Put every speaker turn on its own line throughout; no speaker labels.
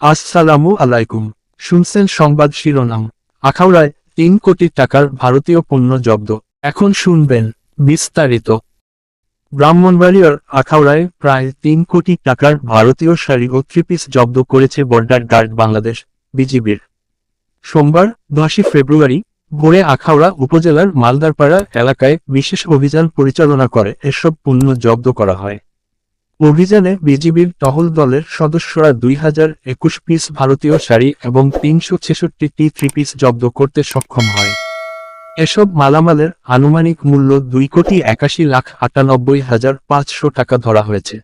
আসসালামু আলাইকুম। শুনছেন সংবাদ শিরোনাম। আখাউড়ায় তিন কোটি টাকার ভারতীয় পণ্য জব্দ। এখন শুনবেন বিস্তারিত। ব্রাহ্মণবাড়িয়ার আখাউড়ায় প্রায় তিন কোটি টাকার ভারতীয় শাড়ি ও থ্রি পিস জব্দ করেছে বর্ডার গার্ড বাংলাদেশ, বিজিবির। সোমবার দশই ফেব্রুয়ারি ভোরে আখাউড়া উপজেলার মালদারপাড়া এলাকায় বিশেষ অভিযান পরিচালনা করে এসব পণ্য জব্দ করা হয়। অভিযানে বিজিবির টহল দলের সদস্যরা দুই হাজার একুশ পিস ভারতীয় শাড়ি এবং তিনশো ছেষট্টিটি থ্রি পিস জব্দ করতে সক্ষম হয়। এসব মালামালের আনুমানিক মূল্য দুই কোটি একাশি লাখ আটানব্বই হাজার পাঁচশো টাকা ধরা হয়েছে।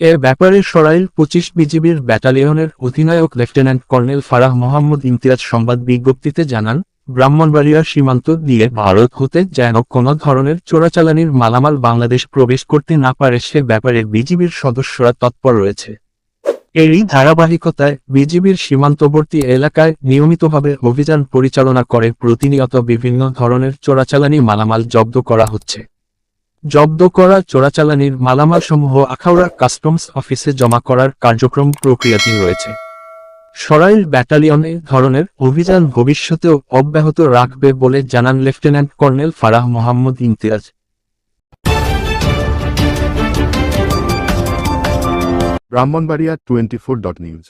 এ ব্যাপারে সরাইল পঁচিশ বিজিবির ব্যাটালিয়নের অধিনায়ক লেফটেন্যান্ট কর্নেল ফারাহ মোহাম্মদ ইমতিয়াজ সংবাদ বিজ্ঞপ্তিতে জানান ব্রাহ্মণবাড়িয়ার সীমান্ত দিয়ে ভারত হতে যেন কোনো ধরনের চোরাচালানির মালামাল বাংলাদেশ প্রবেশ করতে না পারে সে ব্যাপারে বিজিবির সদস্যরা তৎপর রয়েছে। এরই ধারাবাহিকতায় বিজিবির সীমান্তবর্তী এলাকায় নিয়মিতভাবে অভিযান পরিচালনা করে প্রতিনিয়ত বিভিন্ন ধরনের চোরাচালানি মালামাল জব্দ করা হচ্ছে। জব্দ করা চোরাচালানির মালামালসমূহ আখাউড়া কাস্টমস অফিসে জমা করার কার্যক্রম প্রক্রিয়াধীন রয়েছে। সরাইল ব্যাটালিয়নে ধরনের অভিযান ভবিষ্যতেও অব্যাহত রাখবে বলে জানান lieutenant colonel Farah Mohammad Imtiaz.
Brahmanbaria twenty four dot news.